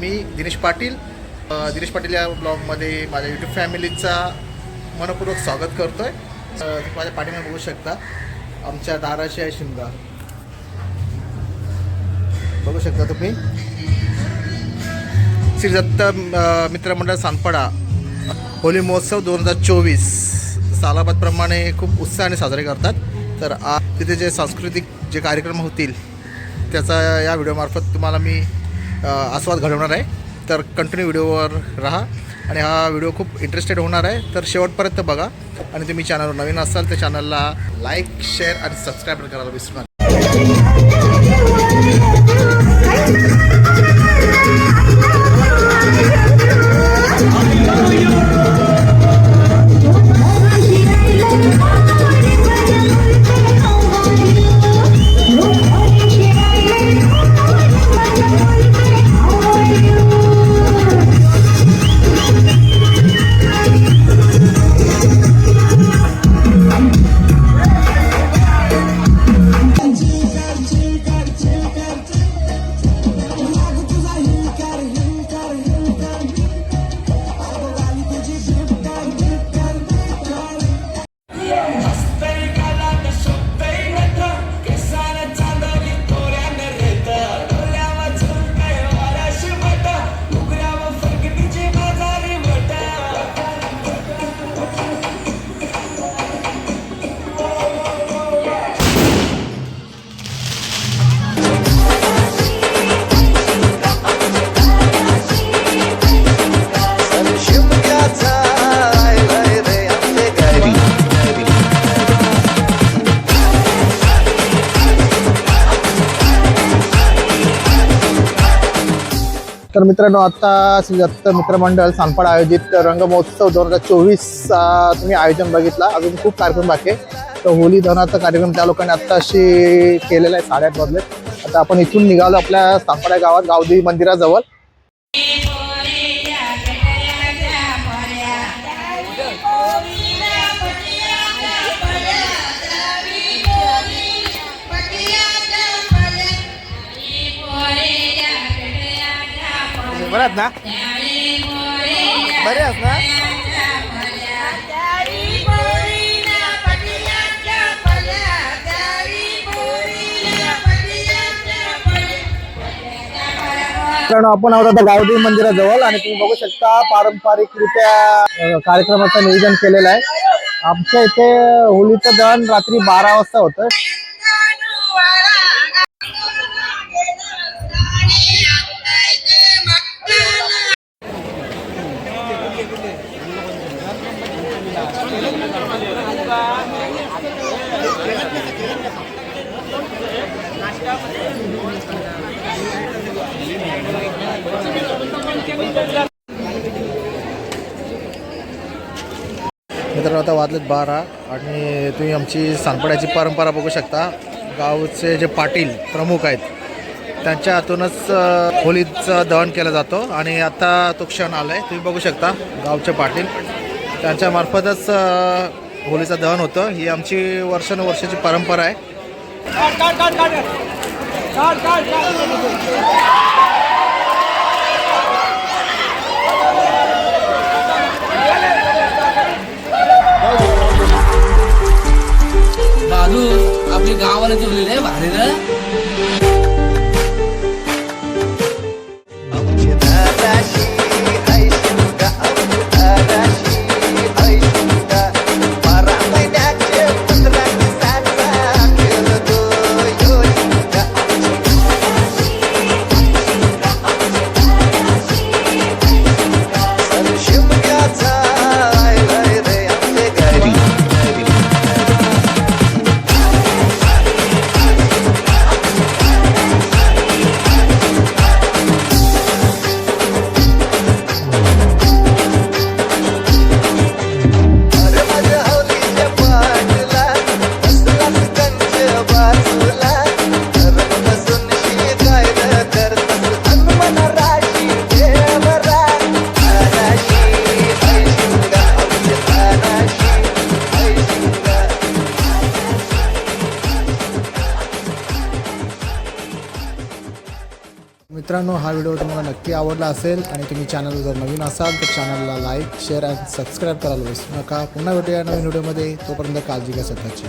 मी दिनेश पाटील. दिनेश पाटील या ब्लॉगमध्ये माझ्या यूट्यूब फॅमिलीचा मनपूर्वक स्वागत करतो आहे तुम्ही माझ्या पाठीमध्ये बघू शकता आमच्या दाराशी आहे शिमगा. बघू शकता तुम्ही. श्री दत्त मित्रमंडळ सांगपाडा होली महोत्सव दोन हजार चोवीस. सालाबादप्रमाणे खूप उत्साहाने साजरे करतात. तर आज तिथे जे सांस्कृतिक जे कार्यक्रम होतील त्याचा या व्हिडिओमार्फत तुम्हाला मी आस्वाद घडवणार आहे. तर कंटिन्यू व्हिडिओवर राहा. आणि हा व्हिडिओ खूप इंटरेस्टेड होणार आहे. तर शेवटपर्यंत बघा. आणि तुम्ही चॅनलवर नवीन असाल तर चॅनलला लाईक शेअर आणि सबस्क्राईब करायला विसरू नका. तर मित्रांनो आता श्री दत्त मित्रमंडळ सानपाड आयोजित रंगमहोत्सव दोन हजार चोवीस तुम्ही आयोजन बघितला. अजून खूप कार्यक्रम बाकी आहे तर होली दहनाचा कार्यक्रम त्या लोकांनी आत्ताशी अशी केलेला आहे साडे बदले आता आपण इथून निघालो आपल्या सानपाडा गावात गावदेवी मंदिराजवळ. बरं ना? बरे ना? मित्रांनो आपण आहोत आता गावदेवी मंदिराजवळ आणि तुम्ही बघू शकता पारंपरिकरित्या कार्यक्रमाचं नियोजन केलेलं आहे. आमच्या इथे होलीचं दहन रात्री बारा वाजता होतं. मित्रांनो आता वाजलेत बारा आणि तुम्ही आमची सांगपड्याची परंपरा बघू शकता. गावचे जे पाटील प्रमुख आहेत त्यांच्या हातूनच होलीचं दहन केला जातो आणि आता तो क्षण आला आहे तुम्ही बघू शकता गावचे पाटील त्यांच्यामार्फतच होलीचं दहन होतं. ही आमची वर्षानुवर्षाची परंपरा आहे. 하는지 우리네 말이네. मित्रांनो हा व्हिडिओ तुम्हाला नक्की आवडला असेल आणि तुम्ही चॅनल जर नवीन असाल तर चॅनलला लाईक शेअर अँड सबस्क्राईब करायला विसरू नका. पुन्हा भेटूया नवीन व्हिडिओमध्ये. तोपर्यंत काळजी घ्या स्वतःची.